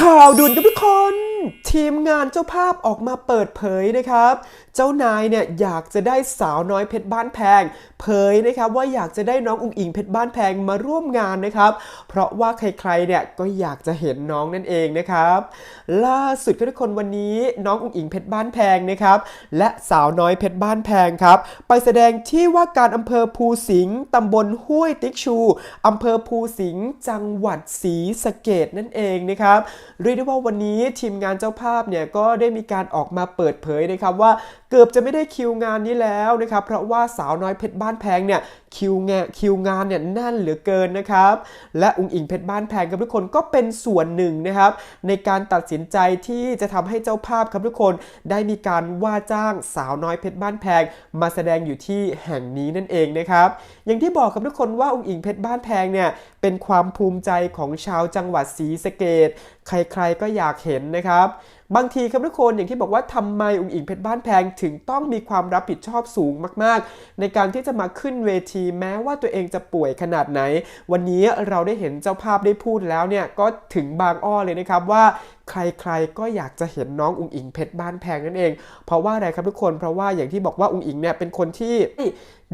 ข่าวด่วนกับทุกคน ทีมงานเจ้าภาพออกมาเปิดเผยนะครับ เจ้านายเนี่ยอยากจะได้สาวน้อยเพชรบ้านแพง เผยนะครับว่าอยากจะได้น้องอุ๋งอิงเพชรบ้านแพงมาร่วมงานนะครับ เพราะว่าใครๆเนี่ยก็อยากจะเห็นน้องนั่นเองนะครับ ล่าสุดทุกคนวันนี้น้องอุ๋งอิงเพชรบ้านแพงนะครับ และสาวน้อยเพชรบ้านแพงครับ ไปแสดงที่ว่าการอำเภอภูสิงห์ตำบลห้วยติ๊กชูอำเภอภูสิงห์จังหวัดศรีสะเกดนั่นเองนะครับเรียกได้ว่าวันนี้ทีมงานเจ้าภาพเนี่ยก็ได้มีการออกมาเปิดเผยนะครับว่าเกือบจะไม่ได้คิวงานนี้แล้วนะครับเพราะว่าสาวน้อยเพชรบ้านแพงเนี่ยคิวงานคิวงานเนี่ยแน่นเหลือเกินนะครับ และอุงอิงเพชรบ้านแพงครับทุกคนก็เป็นส่วนหนึ่งนะครับ ในการตัดสินใจที่จะทำให้เจ้าภาพครับทุกคนได้มีการว่าจ้างสาวน้อยเพชรบ้านแพง มาแสดงอยู่ที่แห่งนี้นั่นเองนะครับ อย่างที่บอกครับทุกคนว่าอุงอิงเพชรบ้านแพงเนี่ยเป็นความภูมิใจของชาวจังหวัดศรีสะเกดใครๆก็อยากเห็นนะครับบางทีครับทุกคนอย่างที่บอกว่าทำไมอุ๋งอิงเพชรบ้านแพงถึงต้องมีความรับผิดชอบสูงมาก ๆ ในการที่จะมาขึ้นเวทีแม้ว่าตัวเองจะป่วยขนาดไหน วันนี้เราได้เห็นเจ้าภาพได้พูดแล้วเนี่ยก็ถึงบางอ้อเลยนะครับว่า ใครๆก็อยากจะเห็นน้องอุงอิงเพชรบ้านแพงนั่นเอง เพราะว่าอะไรครับทุกคน เพราะว่าอย่างที่บอกว่าอุงอิงเนี่ยเป็นคนที่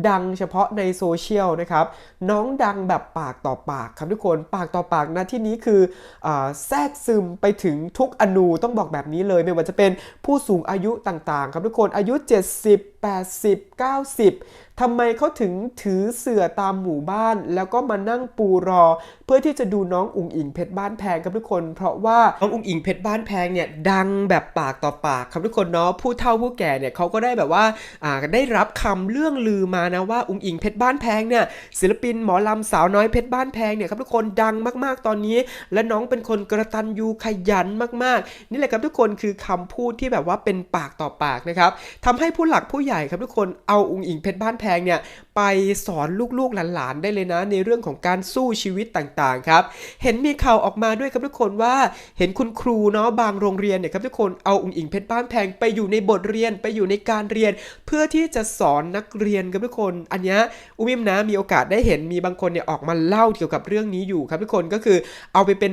ดังเฉพาะในโซเชียลนะครับ น้องดังแบบปากต่อปากครับทุกคนปากต่อปากนะที่นี้คืออแทรกซึมไปถึงทุกอนูต้องบอกแบบนี้เลย ไม่ว่าจะเป็นผู้สูงอายุต่างๆ ครับทุกคนอายุ 70 80 90ทำไมเขาถึงถือเสื่อตามหมู่บ้าน แล้วก็มานั่งปูรอเพื่อที่จะดูน้องอุงอิงเพชรบ้านแพงครับทุกคน เพราะว่าน้องอุงอิงเพชรบ้านแพงเนี่ยดังแบบปากต่อปากครับทุกคนเนาะผู้เฒ่าผู้แก่เนี่ยเขาก็ได้แบบว่าอ่าได้รับคำเรื่องลือมานะว่าอุงอิงเพชรบ้านแพงเนี่ยศิลปินหมอลำสาวน้อยเพชรบ้านแพงเนี่ยครับทุกคนดังมากๆตอนนี้ และน้องเป็นคนกระตันยูขยันมากๆ นี่แหละครับทุกคนคือคำพูดที่แบบว่าเป็นปากต่อปากนะครับทำให้ผู้หลักผู้ใหญ่ครับทุกคนเอาอุงอิงเพชรบ้านแพงเนี่ยไปสอนลูกๆหลานๆได้เลยนะในเรื่องของการสู้ชีวิตต่างๆครับ เห็นมีข่าวออกมาด้วยครับทุกคนว่าเห็นคุณครูเนาะบางโรงเรียนเนี่ยครับทุกคนเอาอุ้งอิงเพชรบ้านแพงไปอยู่ในบทเรียนไปอยู่ในการเรียน เพื่อที่จะสอนนักเรียนครับทุกคน อันเนี้ยอุ้มิมนะมีโอกาสได้เห็นมีบางคนเนี่ยออกมาเล่าเกี่ยวกับเรื่องนี้อยู่ครับทุกคนก็คือเอาไปเป็น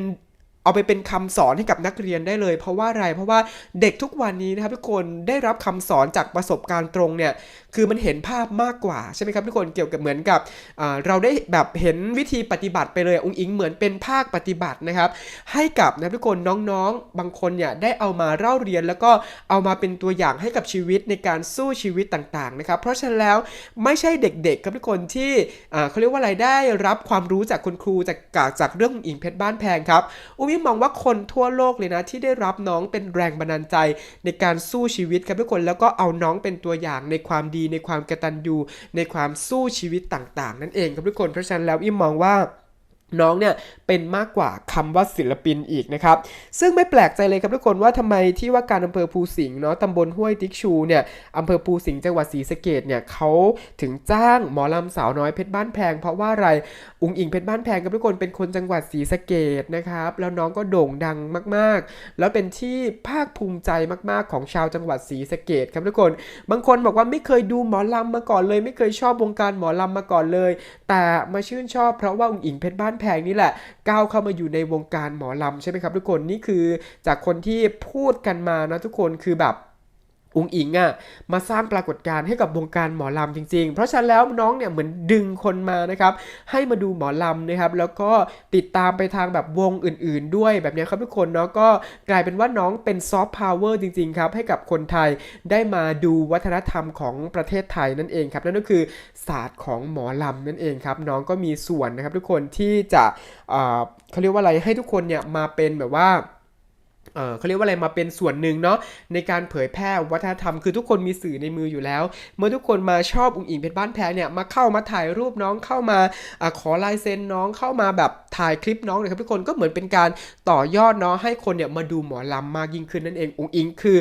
เอาไปเป็นคำสอนให้กับนักเรียนได้เลย เพราะว่าอะไรเพราะว่าเด็กทุกวันนี้นะครับทุกคนได้รับคำสอนจากประสบการณ์ตรงเนี่ยคือมันเห็นภาพมากกว่าใช่ไหมครับทุกคนเกี่ยวกับเหมือนกับเราได้แบบเห็นวิธีปฏิบัติไปเลยองค์อิงเหมือนเป็นภาคปฏิบัตินะครับ ให้กับนะทุกคนน้องๆ บางคนเนี่ยได้เอามาเล่าเรียนแล้วก็เอามาเป็นตัวอย่างให้กับชีวิตในการสู้ชีวิตต่างๆนะครับ เพราะฉะนั้นแล้วไม่ใช่เด็กๆครับทุกคนที่เขาเรียกว่าอะไรได้รับความรู้จากคุณครูจากจากจากเรื่องอุ๋งอิงเพชรบ้านแพงครับอุ้มมองว่าคนทั่วโลกเลยนะ ที่ได้รับน้องเป็นแรงบันดาลใจในการสู้ชีวิตครับทุกคนแล้วก็เอาน้องเป็นตัวอย่างในความดีในความกระตันยูในความสู้ชีวิตต่าง ๆ นั่นเองครับทุกคนเพราะฉะนั้นแล้วอิมมองว่า น้องเนี่ยเป็นมากกว่าคำว่าศิลปินอีกนะครับ ซึ่งไม่แปลกใจเลยครับทุกคนว่าทำไมที่ว่าการอำเภอภูสิงห์เนาะตำบลห้วยติ๊กชูเนี่ยอำเภอภูสิงห์จังหวัดศรีสะเกดเนี่ยเขาถึงจ้างหมอลำสาวน้อยเพชรบ้านแพง เพราะว่าอะไรอุงอิงเพชรบ้านแพงครับทุกคนเป็นคนจังหวัดศรีสะเกดนะครับแล้วน้องก็โด่งดังมากๆ แล้วเป็นที่ภาคภูมิใจมากๆ ของชาวจังหวัดศรีสะเกดครับทุกคน บางคนบอกว่าไม่เคยดูหมอลำมาก่อนเลย ไม่เคยชอบวงการหมอลำมาก่อนเลย แต่มาชื่นชอบเพราะว่าอุ๋งอิงเพชรบ้านพงนี่แหละ ก้าวเข้ามาอยู่ในวงการหมอลำใช่ไหมครับทุกคนนี่คือจากคนที่พูดกันมานะทุกคนคือแบบ อุงอิงอะ่ะมาสร้างปรากฏการณ์ให้กับวงการหมอลำจริง ๆ เพราะฉะนั้นแล้วน้องเนี่ยเหมือนดึงคนมานะครับให้มาดูหมอลำนะครับแล้วก็ติดตามไปทางแบบวงอื่น ๆ ด้วยแบบนี้ครับทุกคนเนาะก็กลายเป็นว่าน้องเป็นซอฟต์พาวเวอร์จริง ๆ ครับ ให้กับคนไทยได้มาดูวัฒนธรรมของประเทศไทยนั่นเองครับนั่นก็คือศาสตร์ของหมอลำนั่นเองครับน้องก็มีส่วนนะครับทุกคนที่จะเขาเรียกว่าอะไรให้ทุกคนเนี่ยมาเป็นแบบว่า เขาเรียกว่าอะไรมาเป็นส่วนหนึ่งเนาะในการเผยแพร่วัฒนธรรมคือทุกคนมีสื่อในมืออยู่แล้ว เมื่อทุกคนมาชอบอุ๋งอิงเพชรบ้านแพงเนี่ยมาเข้ามาถ่ายรูปน้องเข้ามาอขอลายเซ็นน้องเข้ามาแบบถ่ายคลิปน้องนะครับทุกคนก็เหมือนเป็นการต่อยอดเนาะให้คนเนี่ยมาดูหมอลำมากยิ่งขึ้นนั่นเองอุ๋งอิงคือ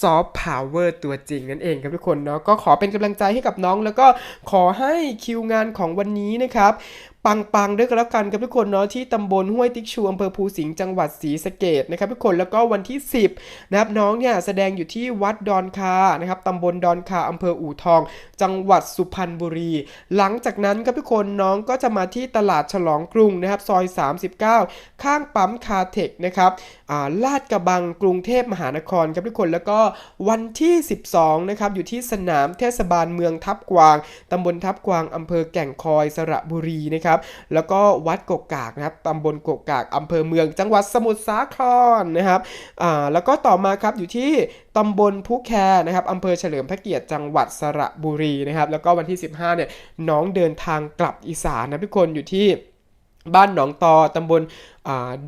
ซอฟต์พาวเวอร์ตัวจริงนั่นเองครับทุกคนเนาะก็ขอเป็นกำลังใจให้กับน้อง แล้วก็ขอให้คิวงานของวันนี้นะครับ ปังๆด้วยกันแล้วกันครับทุกคนเนาะที่ตำบลห้วยติ๊กชูอำเภอภูสิงห์จังหวัดศรีสะเกดนะครับทุกคนแล้วก็วันที่ 10นะครับน้องเนี่ยแสดงอยู่ที่วัดดอนคานะครับตำบลดอนคาอำเภออู่ทอง จังหวัดสุพรรณบุรี หลังจากนั้นครับทุกคนน้องก็จะมาที่ตลาดฉลองกรุงนะครับซอย 39 ข้างปั๊มคาเทคนะครับลาดกระบังกรุงเทพมหานครครับทุกคนแล้วก็วันที่ 12นะครับอยู่ที่สนามเทศบาลเมืองทับกวางตำบลทับกวางอำเภอแก่งคอยสระบุรีนะครับแล้วก็วัดกกกากนะครับตำบลกกกากอำเภอเมือง จังหวัดสมุทรสาครนะครับอ่าแล้วก็ต่อมาครับอยู่ที่ตำบลพุแคนะครับอำเภอเฉลิมพระเกียรติจังหวัดสระบุรีนะครับแล้วก็วันที่ 15เนี่ยน้องเดินทางกลับอีสานนะทุกคนอยู่ที่บ้านหนองตอตำบลอ่า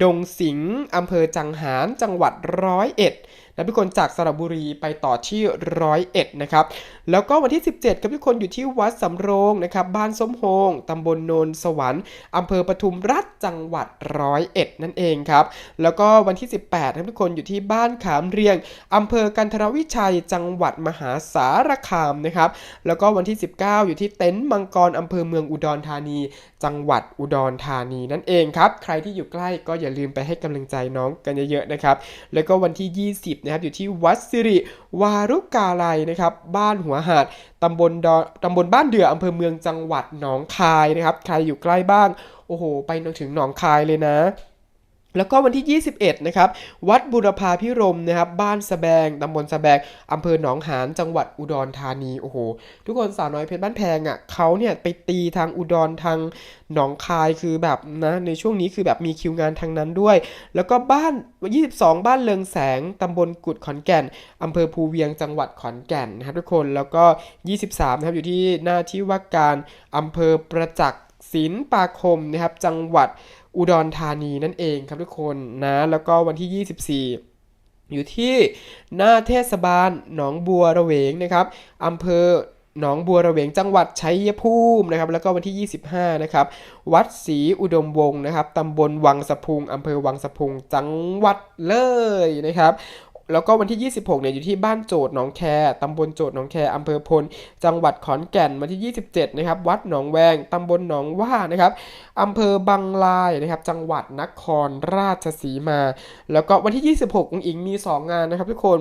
ดงสิงห์อำเภอจังหารจังหวัดร้อยเอ็ดนะทุกคนจากสระบุรีไปต่อที่ร้อยเอ็ดนะครับ แล้วก็วันที่ 17ครับทุกคนอยู่ที่วัดสำโรงนะครับบ้านส้มโฮงตำบลโนนสวรรค์อำเภอปทุมรัฐจังหวัดร้อยเอ็ดนั่นเองครับ แล้วก็วันที่ 18ครับทุกคนอยู่ที่บ้านขามเรียงอำเภอกันทรวิชัยจังหวัดมหาสารคามนะครับ แล้วก็วันที่ 19 อยู่ที่เต็นท์มังกรอำเภอเมืองอุดรธานี จังหวัดอุดรธานีนั่นเองครับ ใครที่อยู่ใกล้ก็อย่าลืมไปให้กำลังใจน้องกันเยอะๆนะครับ แล้วก็วันที่ 20 นะครับ อยู่ที่วัดสิริวารุกาลัยนะครับ บ้านหัวหาดตำบลดอตำบลบ้านเดืออำเภอเมืองจังหวัดหนองคายนะครับ ใครอยู่ใกล้บ้าง โอ้โห ไปถึงหนองคายเลยนะ แล้วก็วันที่ 21 นะครับ วัดบุรพาพิรมนะครับ บ้านสะแบงตำบลสะแบงอำเภอหนองหานจังหวัดอุดรธานี โอ้โห ทุกคนสาวน้อยเพชรบ้านแพงอะเขาเนี่ยไปตีทางอุดรทางหนองคายคือแบบนะ ในช่วงนี้คือแบบมีคิวงานทางนั้นด้วย แล้วก็บ้าน 22 บ้านเลิงแสงตำบลกุดขอนแก่นอำเภอภูเวียงจังหวัดขอนแก่นนะครับทุกคน แล้วก็ 23 นะครับ อยู่ที่หน้าที่ว่าการอำเภอประจักษ์ศิลปาคมนะครับ จังหวัด อุดรธานีนั่นเองครับทุกคนนะ แล้วก็วันที่ 24อยู่ที่หน้าเทศบาลหนองบัวระเวงนะครับอำเภอหนองบัวระเวงจังหวัดชัยภูมินะครับ แล้วก็วันที่ 25 นะครับ วัดศรีอุดมวงศ์นะครับตำบลวังสะพุงอำเภอวังสะพุงจังหวัดเลยนะครับ แล้วก็วันที่ 26 เนี่ยอยู่ที่บ้านโจดหนองแคตำบลโจดหนองแคอำเภอพล จังหวัดขอนแก่นวันที่ 27 นะครับ วัดหนองแวงตำบลหนองว่านะครับอำเภอบางลายนะครับ จังหวัดนครราชสีมา แล้วก็วันที่ 26องอิงมี 2 งานนะครับ ทุกคน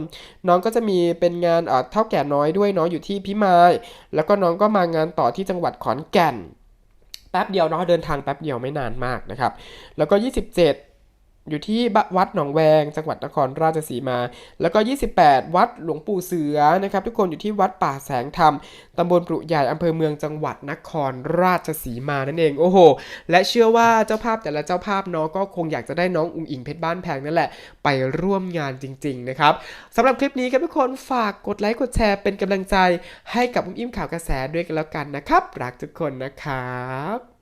น้องก็จะมีเป็นงานเอ่อเท่าแก่น้อยด้วยเนาะอยู่ที่พิมาย แล้วก็น้องก็มางานต่อที่จังหวัดขอนแก่น แป๊บเดียวเนาะเดินทางแป๊บเดียวไม่นานมากนะครับ แล้วก็ 27 อยู่ที่บวัดหนองแวง จังหวัดนครราชสีมา แล้วก็ 28 วัดหลวงปู่เสือนะครับ ทุกคนอยู่ที่วัดป่าแสงธรรมตำบลปรุใหญ่อำเภอเมืองจังหวัดนครราชสีมานั่นเอง โอ้โห และเชื่อว่าเจ้าภาพแต่ละเจ้าภาพเนาะก็คงอยากจะได้น้องอุ๋งอิงเพชรบ้านแพงนั่นแหละ ไปร่วมงานจริง ๆ นะครับสำหรับคลิปนี้ครับทุกคนฝากกดไลค์กดแชร์เป็นกำลังใจให้กับอุ้มอิ่มข่าวกระแสด้วยกันแล้วกันนะครับ รักทุกคนนะครับ